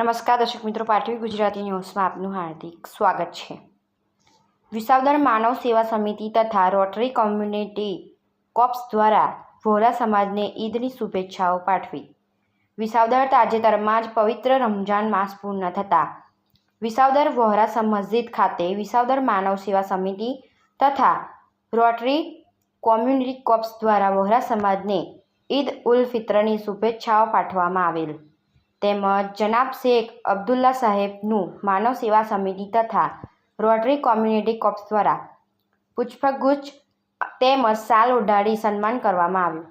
નમસ્કાર, દર્શક મિત્રો પાટવી ગુજરાતી ન્યૂઝમાં આપનું હાર્દિક સ્વાગત છે. વિસાવદર માનવ સેવા સમિતિ તથા રોટરી કોમ્યુનિટી કોપ્સ દ્વારા વોરા સમાજને ઈદની શુભેચ્છાઓ પાઠવી. વિસાવદર તાજેતરમાં જ પવિત્ર રમજાન માસ પૂર્ણ થતાં વિસાવદર વોહરા મસ્જિદ ખાતે વિસાવદર માનવ સેવા સમિતિ તથા રોટરી કોમ્યુનિટી કોપ્સ દ્વારા વહોરા સમાજને ઈદ ઉલ ફિત્રની શુભેચ્છાઓ પાઠવવામાં આવેલ. તેમજ જનાબ શેખ અબ્દુલ્લા સાહેબનું માનવ સેવા સમિતિ તથા રોટરી કોમ્યુનિટી કોપ્સ દ્વારા પુષ્પગુચ્છ તેમજ સાલ ઓઢાડી સન્માન કરવામાં આવ્યું.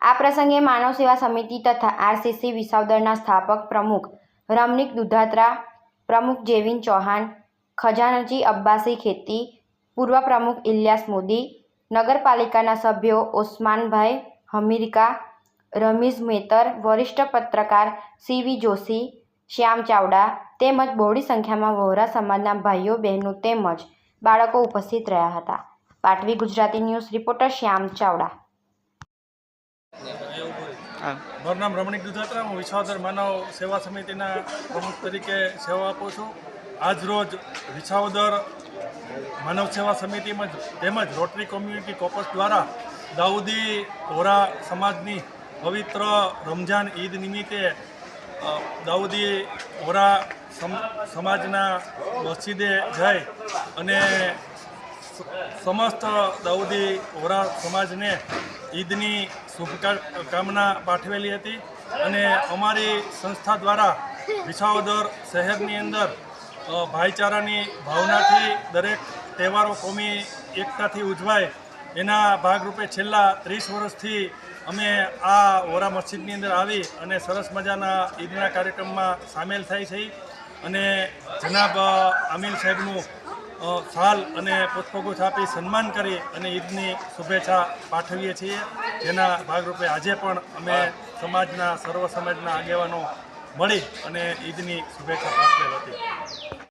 આ પ્રસંગે માનવ સેવા સમિતિ તથા આરસીસી વિસાવદરના સ્થાપક પ્રમુખ રમનિક દુધાત્રા, પ્રમુખ જેવિન ચૌહાણ, ખજાનજી અબ્બાસી ખેતી, પૂર્વ પ્રમુખ ઇલિયાસ મોદી, નગરપાલિકાના સભ્યો ઓસ્માનભાઈ હમીરકા રમીઝ મેતર વરિષ્ઠ પત્રકાર સીવી જોશી શ્યામ ચાવડા તેમજ બહોળી સંખ્યામાં વહોરા સમાજના ભાઈઓ બહેનો તેમજ બાળકો ઉપસ્થિત રહ્યા હતા. પાટવી ગુજરાતી ન્યૂઝ રિપોર્ટર શ્યામ ચાવડા. મારું નામ રમણીક દુધાત્રા હું વિસાવદર માનવ સેવા સમિતિના પ્રમુખ તરીકે સેવા આપું છું. આજરોજ રોજ વિસાવદર માનવ સેવા સમિતિમાં જ તેમજ રોટરી કોમ્યુનિટી કોપસ દ્વારા દાઉદી વોરા સમાજની પવિત્ર રમઝાન ઈદ નિમિત્તે દાઉદી વોરા સમ- સમાજના મસ્જિદે જઈ અને સમસ્ત દાઉદી વોરા સમાજને ઈદની શુભકામના પાઠવેલી હતી અને અમારી સંસ્થા દ્વારા વિસાવદર શહેરની અંદર ભાઈચારાની ભાવનાથી દરેક તહેવારો કોમી એકતાથી ઉજવાય એના ભાગરૂપે છેલ્લા ત્રીસ વર્ષથી અમે આ વોરા મસ્જિદની અંદર આવી અને સરસ મજાના ઈદના કાર્યક્રમમાં સામેલ થાય છે. અને જનાબ આમિર સાહેબનું સાલ અને પુષ્પગુચ્છ આપી સન્માન કરી અને ઈદની શુભેચ્છા પાઠવીએ છીએ. જેના ભાગરૂપે આજે પણ અમે સમાજના, સર્વ સમાજના આગેવાનો મળી અને ઈદની શુભેચ્છા પાઠવેલ હતી.